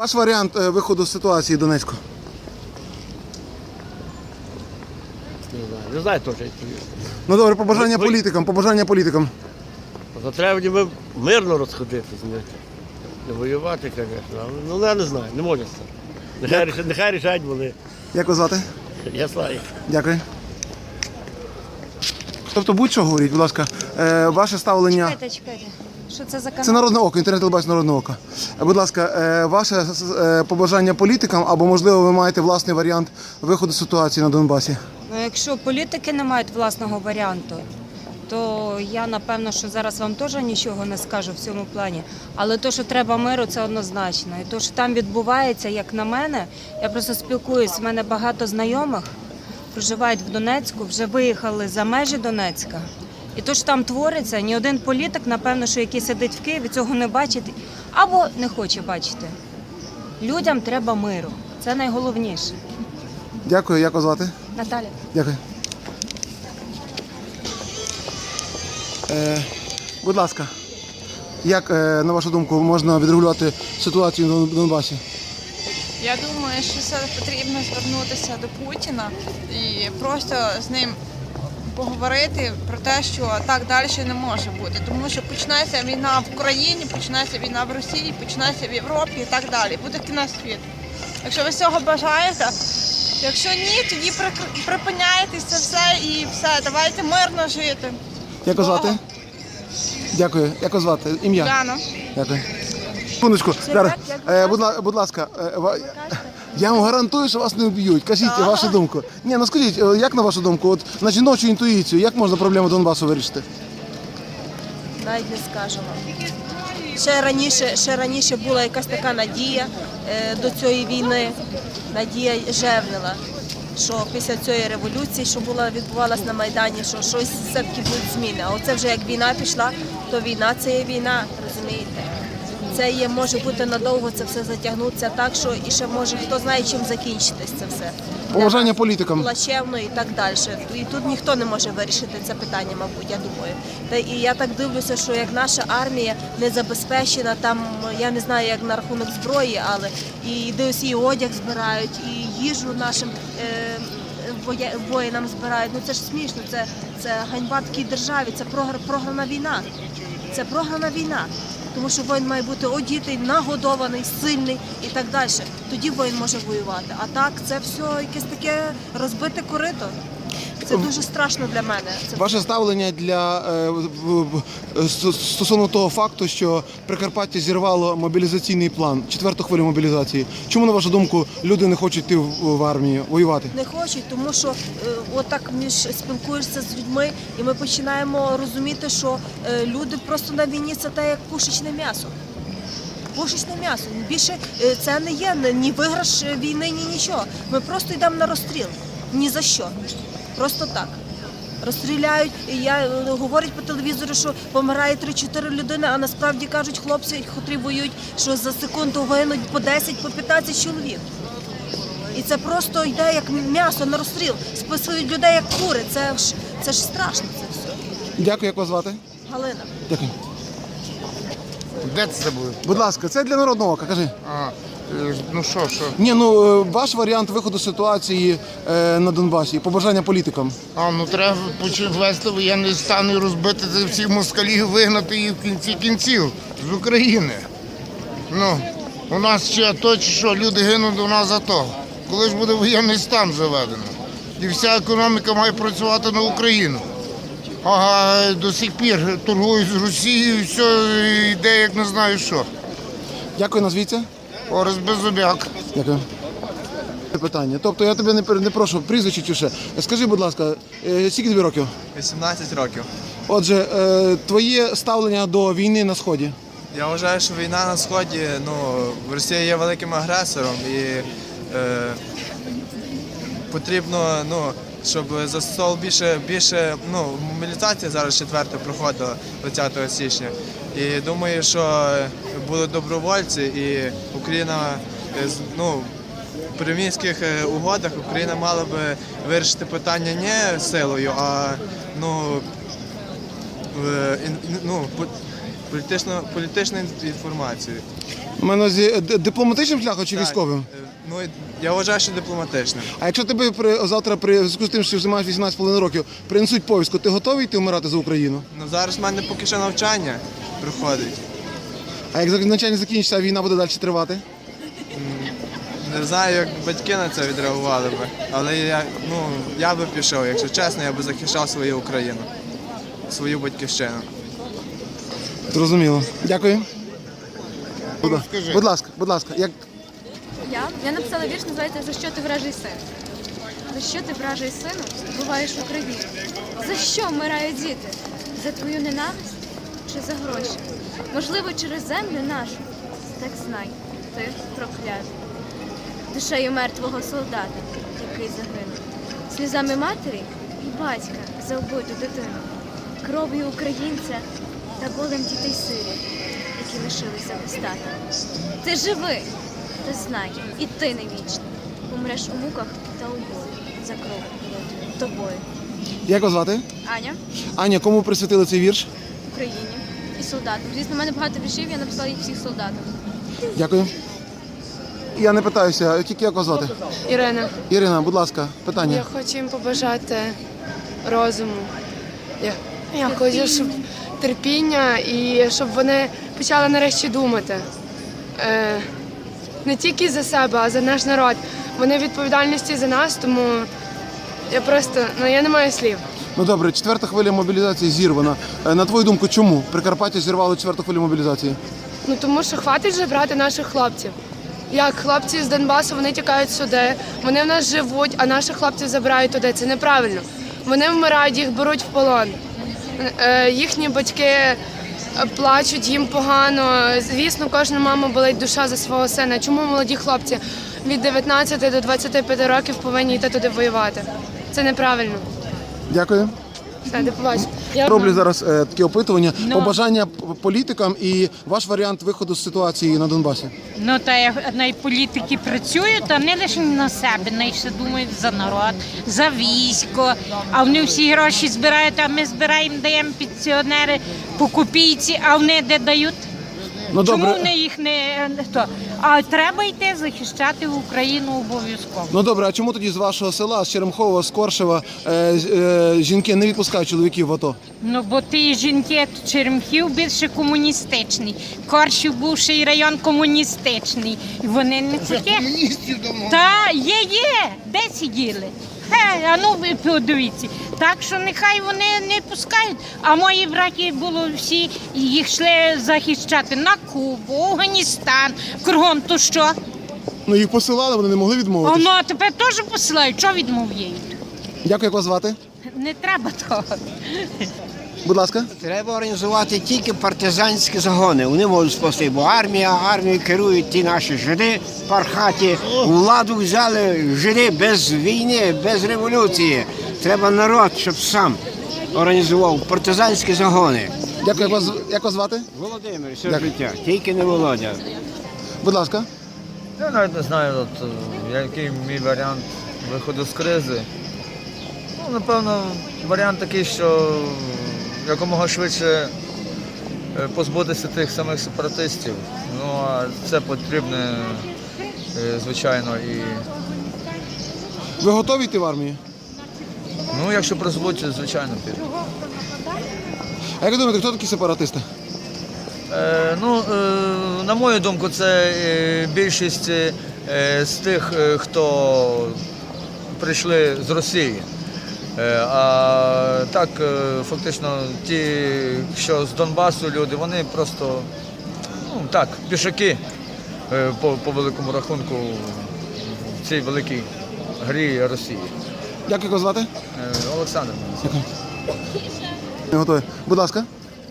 Ваш варіант е, виходу з ситуації Донецьку. Не знаю, не знаю теж. Ну добре, побажання Ви- політикам, побажання політикам. То треба ніби мирно розходитися, не, не воювати, звісно. Але ну я не знаю, не можу це. Нехай, рішать- нехай рішать вони. Як вас звати? Я знаю. Дякую. Тобто будь-що говоріть, будь ласка, е, ваше ставлення. Чекайте, чекайте. Що це за канал? Це народне око, інтернет телебачення народне око. Е, Будь ласка, е, ваше е, побажання політикам, або можливо ви маєте власний варіант виходу з ситуації на Донбасі. Ну, Якщо політики не мають власного варіанту, то я напевно, що зараз вам теж нічого не скажу в цьому плані. Але то, що треба миру, це однозначно. І то, що там відбувається, як на мене, я просто спілкуюсь. У мене багато знайомих проживають в Донецьку, вже виїхали за межі Донецька. І то, що там твориться, ні один політик, напевно, що який сидить в Києві, цього не бачить або не хоче бачити. Людям треба миру. Це найголовніше. Дякую, як вас звати? Наталя. Дякую. Е, будь ласка, як, е, на вашу думку, можна відрегулювати ситуацію на Донбасі? Я думаю, що це потрібно звернутися до Путіна і просто з ним поговорити про те, що так далі не може бути. Тому що почнеться війна в Україні, почнеться війна в Росії, почнеться в Європі і так далі. Буде кінець світу. Якщо ви цього бажаєте, якщо ні, тоді прик- припиняйте це все і все. Давайте мирно жити. Як вас звати? Дякую. Як вас звати? Ім'я? Яна. Дякую. Секундочку, зараз. Е, будь, ла- будь ласка, е, ва- я вам гарантую, що вас не вб'ють. Кажіть вашу думку. Ні, ну скажіть, е, як на вашу думку, от на жіночу інтуїцію, як можна проблему Донбасу вирішити? навіть не скажу вам. Ще раніше, ще раніше була якась така надія е, до цієї війни, надія жевнила, що після цієї революції, що була відбувалась на Майдані, що щось все-таки будуть зміни. А оце вже як війна пішла, то війна це є війна? Це є, може бути надовго це все затягнутися так, що і ще може хто знає, чим закінчитись це все. Побажання політикам. плачевно і так далі. І тут ніхто не може вирішити це питання, мабуть, я думаю. Та і я так дивлюся, що як наша армія не забезпечена, там я не знаю, як на рахунок зброї, але і десь і одяг збирають, і їжу нашим. Е, Воїнам збирають, ну це ж смішно, це, це ганьба такій державі, це прогр- програна війна. Це програна війна. Тому що воїн має бути одітий, нагодований, сильний і так далі. Тоді воїн може воювати. А так це все якесь таке розбите корито. Це дуже страшно для мене. Це Ваше ставлення для е, стосовно того факту, що Прикарпаття зірвало мобілізаційний план, четверту хвилю мобілізації. Чому, на вашу думку, люди не хочуть йти в, в армію воювати? не хочуть, тому що е, отак між спілкуєшся з людьми, і ми починаємо розуміти, що е, люди просто на війні це те, як пушечне м'ясо. Пушечне м'ясо. Більше це не є ні- виграш війни, ні нічого. Ми просто йдемо на розстріл. Ні за що. Просто так. Розстріляють, і я е, говорять по телевізору, що помирає 3-4 людини, а насправді кажуть хлопці, котрі воюють, що за секунду гинуть по 10, по 15 чоловік. І це просто йде як м'ясо на розстріл. Списують людей як кури. Це ж це ж страшно. Це все. Дякую, як вас звати? Галина. Дякую. Де це буде? Будь ласка, це для народного ока. Кажи. А, е, ну що, що? Ні, ну е, ваш варіант виходу з ситуації е, на Донбасі, побажання політикам. А, ну треба почати ввести воєнний стан і розбити цих всіх москалів, вигнати їх в кінці кінців з України. Ну, у нас ще то, чи що, люди гинуть у нас за то. Коли ж буде воєнний стан заведено? І вся економіка має працювати на Україну. Ага, до сих пір торгують з Росією, все йде, як не знаю що. Дякую, назвіться. Орес Беззубяк. Дякую. Питання. Тобто я тебе не, не прошу прізвище чи ще. Скажи, будь ласка, е, скільки тобі років? 18 років. Отже, е, твоє ставлення до війни на сході. Я вважаю, що війна на сході, ну, Росія є великим агресором і е, потрібно, ну, щоб застосовував більше, більше, ну, мобілізація зараз четверта проходила 20 січня. І думаю, що будуть добровольці і Україна, е, ну, при мінських е, угодах Україна мала би вирішити питання не силою, а ну, е, ну, по- політичну, політичну інформацію. У мене зі дипломатичним шляхом чи Так, військовим? е, Ну, я вважаю, що дипломатичним. А якщо тебе при завтра при зв'язку з тим, що займаєш 18,5 років, принесуть повістку, ти готовий йти вмирати за Україну? Ну, зараз в мене поки що навчання проходить. А як навчання закінчиться, а війна буде далі тривати? Не знаю, як батьки на це відреагували би, але я, ну, я би пішов, якщо чесно, я би захищав свою Україну, свою батьківщину. Зрозуміло. Дякую. Будь, ласка. Будь ласка, будь ласка, як Я? Я написала вірш, називається За що ти вражий син? За що ти вражий сину буваєш в Україні? За що вмирають діти? За твою ненависть чи за гроші? Можливо, через землю нашу? Так знай, ти проклятий. Душею мертвого солдата, який загинув. Сльозами матері і батька за вбиту дитину. Кров'ю українця та болем дітей сирі, які лишилися без тата. Ти живий, ти знай, і ти не вічний. Умреш у муках та у болі за кров тобою. як вас звати? Аня Аня, кому присвятили цей вірш? Україні і солдатам. Звісно, в мене багато віршів, я написала їх всіх солдатам. Дякую. Я не питаюся, тільки як вас звати? Ірина, Ірина, будь ласка, я питання. хочу їм побажати розуму. Я, я хочу, щоб терпіння і щоб вони почали нарешті думати. Е, не тільки за себе, а за наш народ. Вони відповідальності за нас, тому я просто ну я не маю слів. Ну добре, четверта хвиля мобілізації зірвана. Е, На твою думку, чому Прикарпаття зірвало четверту хвилю мобілізації? Ну тому що хватить вже брати наших хлопців. Як хлопці з Донбасу вони тікають сюди, вони в нас живуть, а наших хлопців забирають туди. Це неправильно. Вони вмирають, їх беруть в полон. Е, їхні батьки е, плачуть, їм погано. Звісно, кожна мама болить душа за свого сина. Чому молоді хлопці від 19 до 25 років повинні йти туди воювати? Це неправильно. Дякую. Все, до побачення. Я Роблю зараз е, такі опитування. Побажання п- політикам і ваш варіант виходу з ситуації на Донбасі. Ну та як най політики працюють, а не лише на себе, найше думають за народ, за військо. А вони всі гроші збирають, а ми збираємо, даємо пенсіонери по копійці, а вони де дають? Ну Чому добре. вони їх не то? А треба йти захищати Україну обов'язково. Ну добре, а чому тоді з вашого села, з Черемхова, з Коршева, е, е, жінки не відпускають чоловіків в АТО? Ну бо ті жінки Черемхів більше комуністичний. Коршів бувший район комуністичний. І вони не такі. Комуністів давно. Та є, є. Де сиділи? Хе, а ну ви подивіться. Так що нехай вони не пускають. А мої браті було всі, їх йшли захищати на Кубу, Афганістан, кругом то що? Ну їх посилали, вони не могли А відмовитися. ну а тепер теж посилають, що відмовляють? Дякую, як вас звати. Не треба того. Будь ласка. Треба організувати тільки партизанські загони. Вони можуть спасти, бо армія, армією керують ті наші жиди пархаті. Владу взяли жиди без війни, без революції. Треба народ, щоб сам організував партизанські загони. Дякую, як вас, як вас звати? Володимир, все Дякую. життя, тільки не Володя. Будь ласка. Я навіть не знаю, от, е, який мій варіант виходу з кризи. Ну, напевно, варіант такий, що якомога швидше е, позбутися тих самих сепаратистів. Ну, а це потрібно, е, звичайно, і Ви готові йти в армію? ну, якщо призвуть, звичайно, піду. А як думаєте, хто такі сепаратисти? Е, ну, е, на мою думку, це е, більшість е, з тих, е, хто прийшли з Росії. Е, а так, е, фактично, ті, що з Донбасу люди, вони просто ну, так, пішаки е, по, по великому рахунку в цій великій грі Росії. Дякую, як вас звати. Е, Олександр. Не готові. Будь ласка.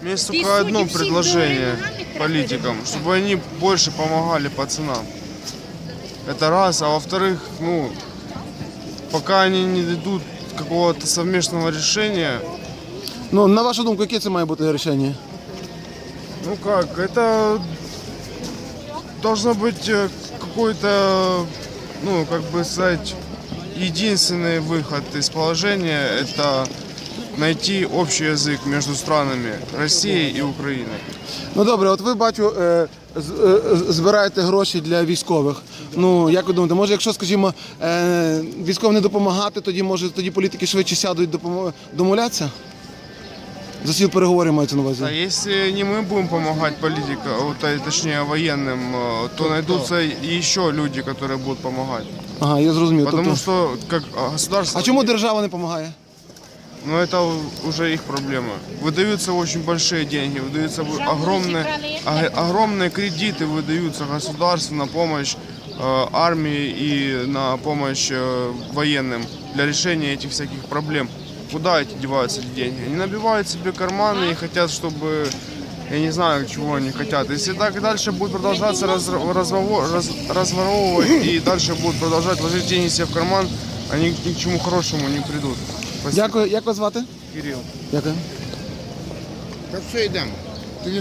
У меня есть только одно предложение политикам, чтобы они больше помогали пацанам. Это раз, а во-вторых, ну, пока они не дадут Какого-то совместного решения, Ну, на вашу думку, яке це має бути рішення? ну как, это должно быть э, какой-то, ну, как бы сказать, единственный выход из положения, это найти общий язык между странами России и Украины. Ну добре, от ви бачу, е, з- е, з- збираєте гроші для військових. Ну як ви думаєте, може, якщо, скажімо, е, військовим не допомагати, тоді може тоді політики швидше сядуть допомо- домовлятися? За стіл переговорів мається на увазі. А если не мы будем помогать политикам, вот, а, точнее военным, э, то найдутся и еще люди, которые будут помогать. Ага, я зрозумів. Потому Тобто- что как а, государство... А чому держава не допомагає? Ну это у- уже их проблема. Выдаются очень большие деньги, выдаются огромные, о- огромные кредиты выдаются государству на помощь э, армии и на помощь э, военным для решения этих всяких проблем. Куда эти деваются эти деньги? Они набивают себе карманы и хотят, чтобы я не знаю, чего они хотят. Если так дальше будет продолжаться раз- разворо- раз- разворовывать и дальше будут продолжать ложить деньги себе в карман, они ни к чему хорошему не придут. Дякую, як вас звати? Кирил. Дякую. Так все йдемо.